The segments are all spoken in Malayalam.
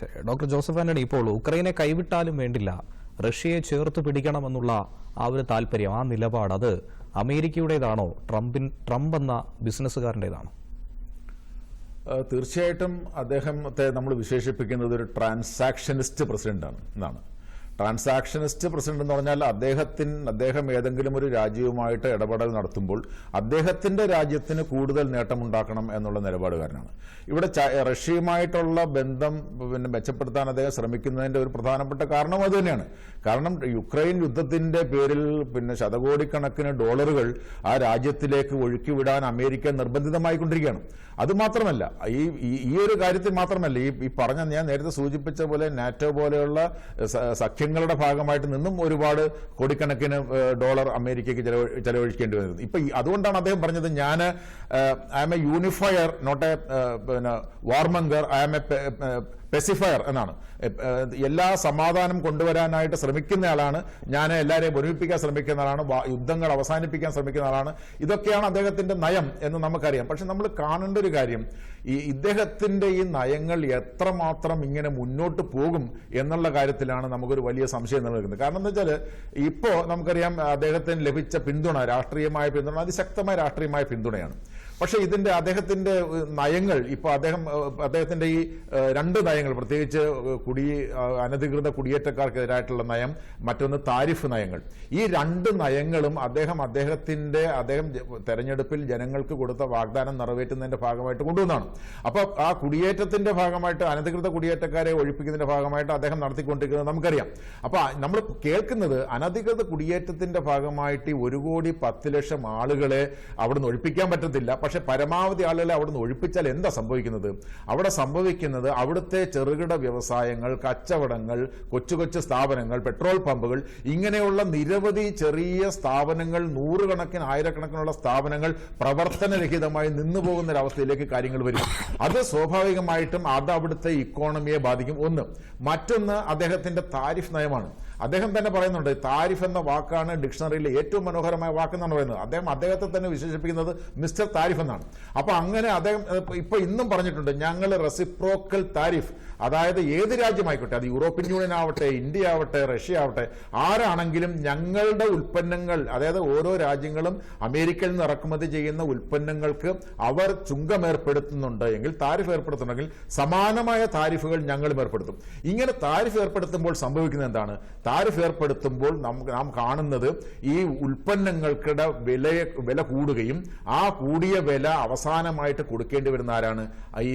ശരി ഡോക്ടർ ജോസഫ് ആന്റണി ഇപ്പോൾ ഉക്രൈനെ കൈവിട്ടാലും വേണ്ടില്ല റഷ്യയെ ചേർത്ത് പിടിക്കണമെന്നുള്ള ആ ഒരു താല്പര്യം ആ നിലപാട് അത് അമേരിക്കയുടേതാണോ ട്രംപിൻ ട്രംപ് എന്ന ബിസിനസ്സുകാരന്റെതാണോ തീർച്ചയായിട്ടും അദ്ദേഹത്തെ നമ്മൾ വിശേഷിപ്പിക്കുന്നത് ഒരു ട്രാൻസാക്ഷനിസ്റ്റ് പ്രസിഡന്റാണ് എന്നാണ്. ട്രാൻസാക്ഷനിസ്റ്റ് പ്രസിഡന്റ് എന്ന് പറഞ്ഞാൽ അദ്ദേഹത്തിന് അദ്ദേഹം ഏതെങ്കിലും ഒരു രാജ്യവുമായിട്ട് ഇടപെടൽ നടത്തുമ്പോൾ അദ്ദേഹത്തിന്റെ രാജ്യത്തിന് കൂടുതൽ നേട്ടമുണ്ടാക്കണം എന്നുള്ള നിലപാടുകാരനാണ്. ഇവിടെ റഷ്യയുമായിട്ടുള്ള ബന്ധം പിന്നെ മെച്ചപ്പെടുത്താൻ അദ്ദേഹം ശ്രമിക്കുന്നതിന്റെ ഒരു പ്രധാനപ്പെട്ട കാരണം അത് തന്നെയാണ്. കാരണം യുക്രൈൻ യുദ്ധത്തിന്റെ പേരിൽ പിന്നെ ശതകോടിക്കണക്കിന് ഡോളറുകൾ ആ രാജ്യത്തിലേക്ക് ഒഴുക്കിവിടാൻ അമേരിക്ക നിർബന്ധിതമായിക്കൊണ്ടിരിക്കുകയാണ്. അത് മാത്രമല്ല ഈ ഈ- ഒരു കാര്യത്തിൽ മാത്രമല്ല ഈ പറഞ്ഞ ഞാൻ നേരത്തെ സൂചിപ്പിച്ച പോലെ നാറ്റോ പോലെയുള്ള സ- സഖ്യങ്ങളുടെ ഭാഗമായിട്ട് നിന്നും ഒരുപാട് കോടിക്കണക്കിന് ഡോളർ അമേരിക്കയ്ക്ക് ചെലവ- ചെലവഴിക്കേണ്ടി വരുന്നത്. ഇപ്പൊ അതുകൊണ്ടാണ് അദ്ദേഹം പറഞ്ഞത് ഞാൻ I am a unifier not a പിന്നെ warmonger I am a pacifier എന്നാണ്. എല്ലാ സമാധാനം കൊണ്ടുവരാനായിട്ട് ശ്രമിക്കുന്ന ആളാണ്. ഞാൻ എല്ലാവരെയും ഒരുമിപ്പിക്കാൻ ശ്രമിക്കുന്ന ആളാണ്. യുദ്ധങ്ങൾ അവസാനിപ്പിക്കാൻ ശ്രമിക്കുന്ന ആളാണ്. ഇതൊക്കെയാണ് അദ്ദേഹത്തിന്റെ നയം എന്ന് നമുക്കറിയാം. പക്ഷെ നമ്മൾ കാണേണ്ട ഒരു കാര്യം ഈ ഇദ്ദേഹത്തിന്റെ ഈ നയങ്ങൾ എത്രമാത്രം ഇങ്ങനെ മുന്നോട്ട് പോകും എന്നുള്ള കാര്യത്തിലാണ് നമുക്കൊരു വലിയ സംശയം നിലനിൽക്കുന്നത്. കാരണം എന്താ വെച്ചാൽ ഇപ്പോ നമുക്കറിയാം അദ്ദേഹത്തിന് ലഭിച്ച പിന്തുണ രാഷ്ട്രീയമായ പിന്തുണ അതിശക്തമായ രാഷ്ട്രീയമായ പിന്തുണയാണ്. പക്ഷെ ഇതിന്റെ അദ്ദേഹത്തിന്റെ നയങ്ങൾ ഇപ്പൊ അദ്ദേഹം അദ്ദേഹത്തിന്റെ ഈ രണ്ട് നയങ്ങൾ പ്രത്യേകിച്ച് കുടി അനധികൃത കുടിയേറ്റക്കാർക്കെതിരായിട്ടുള്ള നയം മറ്റൊന്ന് താരിഫ് നയങ്ങൾ. ഈ രണ്ട് നയങ്ങളും അദ്ദേഹം അദ്ദേഹത്തിന്റെ അദ്ദേഹം തെരഞ്ഞെടുപ്പിൽ ജനങ്ങൾക്ക് കൊടുത്ത വാഗ്ദാനം നിറവേറ്റുന്നതിന്റെ ഭാഗമായിട്ട് കൊണ്ടുവന്നാണ് അപ്പൊ ആ കുടിയേറ്റത്തിന്റെ ഭാഗമായിട്ട് അനധികൃത കുടിയേറ്റക്കാരെ ഒഴിപ്പിക്കുന്നതിന്റെ ഭാഗമായിട്ട് അദ്ദേഹം നടത്തിക്കൊണ്ടിരിക്കുന്നത് നമുക്കറിയാം. അപ്പൊ നമ്മൾ കേൾക്കുന്നത് അനധികൃത കുടിയേറ്റത്തിന്റെ ഭാഗമായിട്ട് ഒരു കോടി പത്ത് ലക്ഷം ആളുകളെ അവിടുന്ന് ഒഴിപ്പിക്കാൻ പറ്റത്തില്ല. പക്ഷെ പരമാവധി ആളുകളെ അവിടുന്ന് ഒഴിപ്പിച്ചാൽ എന്താ സംഭവിക്കുന്നത്? അവിടെ സംഭവിക്കുന്നത് അവിടുത്തെ ചെറുകിട വ്യവസായങ്ങൾ കച്ചവടങ്ങൾ കൊച്ചു കൊച്ചു സ്ഥാപനങ്ങൾ പെട്രോൾ പമ്പുകൾ ഇങ്ങനെയുള്ള നിരവധി ചെറിയ സ്ഥാപനങ്ങൾ നൂറുകണക്കിന് ആയിരക്കണക്കിനുള്ള സ്ഥാപനങ്ങൾ പ്രവർത്തനരഹിതമായി നിന്നു പോകുന്ന ഒരവസ്ഥയിലേക്ക് കാര്യങ്ങൾ വരും. അത് സ്വാഭാവികമായിട്ടും അത് അവിടുത്തെ ഇക്കോണമിയെ ബാധിക്കും. ഒന്ന് മറ്റൊന്ന് അദ്ദേഹത്തിന്റെ താരിഫ് നയമാണ്. അദ്ദേഹം തന്നെ പറയുന്നുണ്ട് താരിഫ് എന്ന വാക്കാണ് ഡിക്ഷണറിയിലെ ഏറ്റവും മനോഹരമായ വാക്കെന്നാണ് പറയുന്നത്. അദ്ദേഹം അദ്ദേഹത്തെ തന്നെ വിശേഷിപ്പിക്കുന്നത് മിസ്റ്റർ താരിഫ് എന്നാണ്. അപ്പൊ അങ്ങനെ അദ്ദേഹം ഏഹ്, ഇപ്പൊ ഇന്നും പറഞ്ഞിട്ടുണ്ട് ഞങ്ങൾ റെസിപ്രോക്കൽ താരിഫ് അതായത് ഏത് രാജ്യമായിക്കോട്ടെ അത് യൂറോപ്യൻ യൂണിയൻ ആവട്ടെ ഇന്ത്യ ആവട്ടെ റഷ്യ ആവട്ടെ ആരാണെങ്കിലും ഞങ്ങളുടെ ഉൽപ്പന്നങ്ങൾ അതായത് ഓരോ രാജ്യങ്ങളും അമേരിക്കയിൽ നിന്ന് ഇറക്കുമതി ചെയ്യുന്ന ഉൽപ്പന്നങ്ങൾക്ക് അവർ ചുങ്കം ഏർപ്പെടുത്തുന്നുണ്ട് എങ്കിൽ താരിഫ് ഏർപ്പെടുത്തുന്നുണ്ടെങ്കിൽ സമാനമായ താരിഫുകൾ ഞങ്ങളും ഏർപ്പെടുത്തും. ഇങ്ങനെ താരിഫ് ഏർപ്പെടുത്തുമ്പോൾ സംഭവിക്കുന്നത് എന്താണ്? താരിഫ് ഏർപ്പെടുത്തുമ്പോൾ നാം കാണുന്നത് ഈ ഉൽപ്പന്നങ്ങൾക്കിടെ വില വില കൂടുകയും ആ കൂടിയ വില അവസാനമായിട്ട് കൊടുക്കേണ്ടി വരുന്ന ആരാണ്? ഈ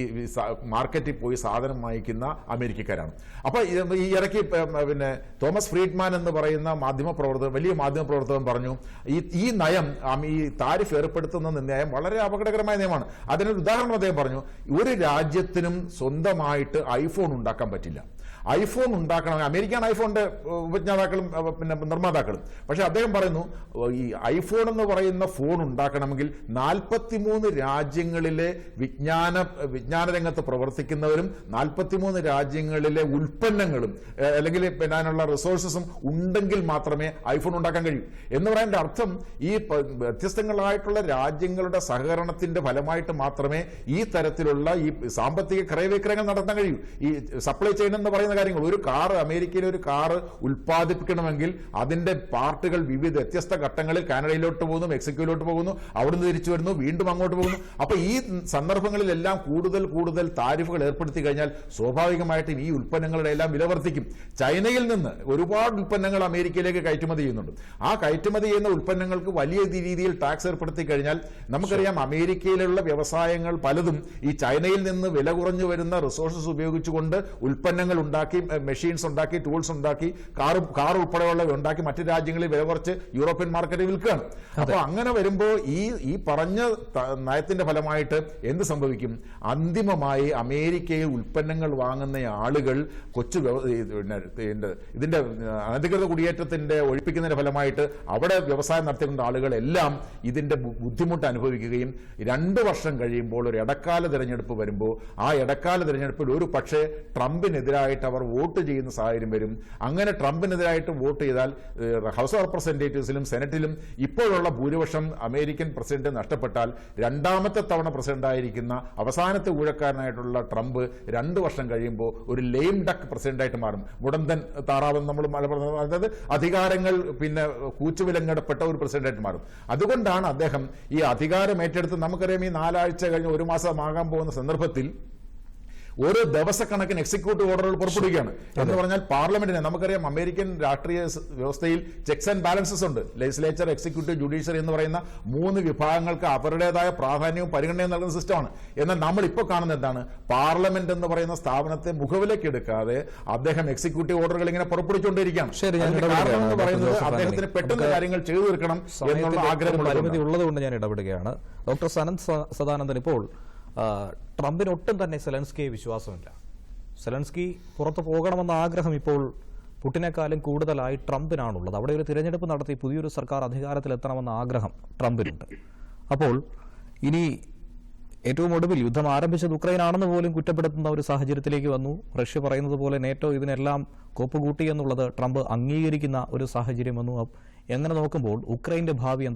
മാർക്കറ്റിൽ പോയി സാധനം വാങ്ങിക്കുന്ന അമേരിക്കക്കാരാണ്. അപ്പൊ ഈ ഇടയ്ക്ക് പിന്നെ തോമസ് ഫ്രീഡ്മാൻ എന്ന് പറയുന്ന മാധ്യമ പ്രവർത്തകൻ വലിയ മാധ്യമ പ്രവർത്തകൻ പറഞ്ഞു ഈ ഈ നയം ഈ താരിഫ് ഏർപ്പെടുത്തുന്ന നയം വളരെ അപകടകരമായ നയമാണ്. അതിനൊരു ഉദാഹരണം അദ്ദേഹം പറഞ്ഞു ഒരു രാജ്യത്തിനും സ്വന്തമായിട്ട് ഐഫോൺ ഉണ്ടാക്കാൻ പറ്റില്ല. ഐഫോൺ ഉണ്ടാക്കണം അമേരിക്കൻ ഐഫോണിന്റെ ഉപജ്ഞാതാക്കളും പിന്നെ നിർമ്മാതാക്കളും. പക്ഷെ അദ്ദേഹം പറയുന്നു ഈ ഐഫോൺ എന്ന് പറയുന്ന ഫോൺ ഉണ്ടാക്കണമെങ്കിൽ നാൽപ്പത്തിമൂന്ന് രാജ്യങ്ങളിലെ വിജ്ഞാന വിജ്ഞാന രംഗത്ത് പ്രവർത്തിക്കുന്നവരും നാൽപ്പത്തിമൂന്ന് രാജ്യങ്ങളിലെ ഉൽപ്പന്നങ്ങളും അല്ലെങ്കിൽ പിന്നെ അതിനുള്ള റിസോഴ്സസും ഉണ്ടെങ്കിൽ മാത്രമേ ഐഫോൺ ഉണ്ടാക്കാൻ കഴിയൂ. എന്ന് പറയുന്നതിന്റെ അർത്ഥം ഈ വ്യത്യസ്തങ്ങളായിട്ടുള്ള രാജ്യങ്ങളുടെ സഹകരണത്തിന്റെ ഫലമായിട്ട് മാത്രമേ ഈ തരത്തിലുള്ള ഈ സാമ്പത്തിക ക്രയവിക്രയങ്ങൾ നടത്താൻ കഴിയൂ. ഈ സപ്ലൈ ചെയിൻ എന്ന് പറയുന്ന കാര്യങ്ങൾ ഒരു കാർ അമേരിക്കയിലെ ഒരു കാർ ഉൽപ്പാദിപ്പിക്കണമെങ്കിൽ അതിന്റെ പാർട്ടുകൾ വിവിധ വ്യത്യസ്ത ഘട്ടങ്ങളിൽ കാനഡയിലോട്ട് പോകുന്നു മെക്സിക്കോയിലോട്ട് പോകുന്നു അവിടുന്ന് തിരിച്ചു വരുന്നു വീണ്ടും അങ്ങോട്ട് പോകുന്നു. അപ്പോൾ ഈ സന്ദർഭങ്ങളിലെല്ലാം കൂടുതൽ കൂടുതൽ താരിഫുകൾ ഏർപ്പെടുത്തി കഴിഞ്ഞാൽ സ്വാഭാവികമായിട്ടും ഈ ഉൽപ്പന്നങ്ങളുടെ എല്ലാം വില വർദ്ധിക്കും. ചൈനയിൽ നിന്ന് ഒരുപാട് ഉൽപ്പന്നങ്ങൾ അമേരിക്കയിലേക്ക് കയറ്റുമതി ചെയ്യുന്നുണ്ട്. ആ കയറ്റുമതി ചെയ്യുന്ന ഉൽപ്പന്നങ്ങൾക്ക് വലിയ രീതിയിൽ ടാക്സ് ഏർപ്പെടുത്തി കഴിഞ്ഞാൽ നമുക്കറിയാം അമേരിക്കയിലുള്ള വ്യവസായങ്ങൾ പലതും ഈ ചൈനയിൽ നിന്ന് വില കുറഞ്ഞു വരുന്ന റിസോഴ്സസ് ഉപയോഗിച്ചുകൊണ്ട് ഉൽപ്പന്നങ്ങൾ ഉണ്ടാക്കി മെഷീൻസ് ഉണ്ടാക്കി ടൂൾസ് ഉണ്ടാക്കി കാർ കാർ ഉൾപ്പെടെയുള്ളവ ഉണ്ടാക്കി മറ്റു രാജ്യങ്ങളിൽ വില കുറച്ച് യൂറോപ്യൻ മാർക്കറ്റിൽ വിൽക്കുകയാണ്. അപ്പോൾ അങ്ങനെ വരുമ്പോൾ ഈ ഈ പറഞ്ഞ നയത്തിന്റെ ഫലമായിട്ട് എന്ത് സംഭവിക്കും? അന്തിമമായി അമേരിക്കയിൽ ഉൽപ്പന്നങ്ങൾ വാങ്ങുന്ന ആളുകൾ കൊച്ചു ഇതിന്റെ അനധികൃത കുടിയേറ്റത്തിന്റെ ഒഴിപ്പിക്കുന്നതിന്റെ ഫലമായിട്ട് അവിടെ വ്യവസായം നടത്തിയിരുന്ന ആളുകളെല്ലാം ഇതിന്റെ ബുദ്ധിമുട്ട് അനുഭവിക്കുകയും രണ്ട് വർഷം കഴിയുമ്പോൾ ഒരു ഇടക്കാല തിരഞ്ഞെടുപ്പ് വരുമ്പോൾ ആ ഇടക്കാല തിരഞ്ഞെടുപ്പിൽ ഒരു പക്ഷേ ട്രംപിനെതിരായിട്ട് അവർ വോട്ട് ചെയ്യുന്ന സാഹചര്യം വരും. അങ്ങനെ ട്രംപിനെതിരായിട്ട് വോട്ട് ചെയ്താൽ ഹൗസ് ഓഫ് റെപ്രസെന്റേറ്റീവ്സിലും സെനറ്റിലും ഇപ്പോഴുള്ള ഭൂരിപക്ഷം അമേരിക്കൻ പ്രസിഡന്റ് നഷ്ടപ്പെട്ടാൽ രണ്ടാമത്തെ തവണ പ്രസിഡന്റ് ആയിരിക്കുന്ന അവസാനത്തെ ഊഴക്കാരനായിട്ടുള്ള ട്രംപ് രണ്ട് വർഷം കഴിയുമ്പോൾ ഒരു ലെയിം ഡക്ക് പ്രസിഡന്റായിട്ട് മാറും. മുടന്തൻ താറാവെന്ന് നമ്മൾ അതായത് അധികാരങ്ങൾ പിന്നെ കൂച്ചുവിലങ്ങടപ്പെട്ട ഒരു പ്രസിഡന്റായിട്ട് മാറും. അതുകൊണ്ടാണ് അദ്ദേഹം ഈ അധികാരം ഏറ്റെടുത്ത് നമുക്കറിയാം ഈ നാലാഴ്ച കഴിഞ്ഞ് ഒരു മാസമാകാൻ പോകുന്ന സന്ദർഭത്തിൽ ഓരോ ദിവസക്കണക്കിന് എക്സിക്യൂട്ടീവ് ഓർഡറുകൾ പുറപ്പെടുവിക്കുകയാണ്. എന്ന് പറഞ്ഞാൽ പാർലമെന്റിനെ നമുക്കറിയാം അമേരിക്കൻ രാഷ്ട്രീയ വ്യവസ്ഥയിൽ ചെക്സ് ആൻഡ് ബാലൻസസ് ഉണ്ട്. ലെജിസ്ലേച്ചർ എക്സിക്യൂട്ടീവ് ജുഡീഷ്യറി എന്ന് പറയുന്ന മൂന്ന് വിഭാഗങ്ങൾക്ക് അവരുടേതായ പ്രാധാന്യവും പരിഗണനയും നൽകുന്ന സിസ്റ്റമാണ് എന്നാൽ നമ്മൾ ഇപ്പോൾ കാണുന്ന എന്താണ്? പാർലമെന്റ് എന്ന് പറയുന്ന സ്ഥാപനത്തെ മുഖവിലേക്ക് എടുക്കാതെ അദ്ദേഹം എക്സിക്യൂട്ടീവ് ഓർഡറുകൾ ഇങ്ങനെ പുറപ്പെടുവിച്ചുകൊണ്ടിരിക്കുകയാണ്. കാരണം എന്ന് പറയുന്നത് അദ്ദേഹത്തിന് പെട്ടെന്ന് കാര്യങ്ങൾ ചെയ്തു തീർക്കണം എന്നുള്ള ആഗ്രഹമുള്ള ആഗ്രഹം പരിമിതി ഉള്ളതുകൊണ്ടാണ്. ഞാൻ ഇടപെടുകയാണ്. ഡോക്ടർ സനന്ദ് സദാനന്ദൻ ഇപ്പോൾ ആ, ട്രംപിന് ഒട്ടും തന്നെ സെലൻസ്കിയെ വിശ്വാസമില്ല. സെലൻസ്കി പുറത്തു പോകണമെന്ന ആഗ്രഹം ഇപ്പോൾ പുട്ടിനേക്കാളും കൂടുതലായി ട്രംപിനാണുള്ളത്. അവിടെ ഒരു തിരഞ്ഞെടുപ്പ് നടത്തി പുതിയൊരു സർക്കാർ അധികാരത്തിലെത്തണമെന്ന ആഗ്രഹം ട്രംപിനുണ്ട്. അപ്പോൾ ഇനി ഏറ്റവും ഒടുവിൽ യുദ്ധം ആരംഭിച്ചത് ഉക്രൈനാണെന്ന് പോലും കുറ്റപ്പെടുത്തുന്ന ഒരു സാഹചര്യത്തിലേക്ക് വന്നു. റഷ്യ പറയുന്നത് പോലെ നേറ്റോ ഇതിനെല്ലാം കോപ്പുകൂട്ടി എന്നുള്ളത് ട്രംപ് അംഗീകരിക്കുന്ന ഒരു സാഹചര്യം വന്നു. എങ്ങനെ നോക്കുമ്പോൾ ഉക്രൈന്റെ ഭാവി എന്താണ്?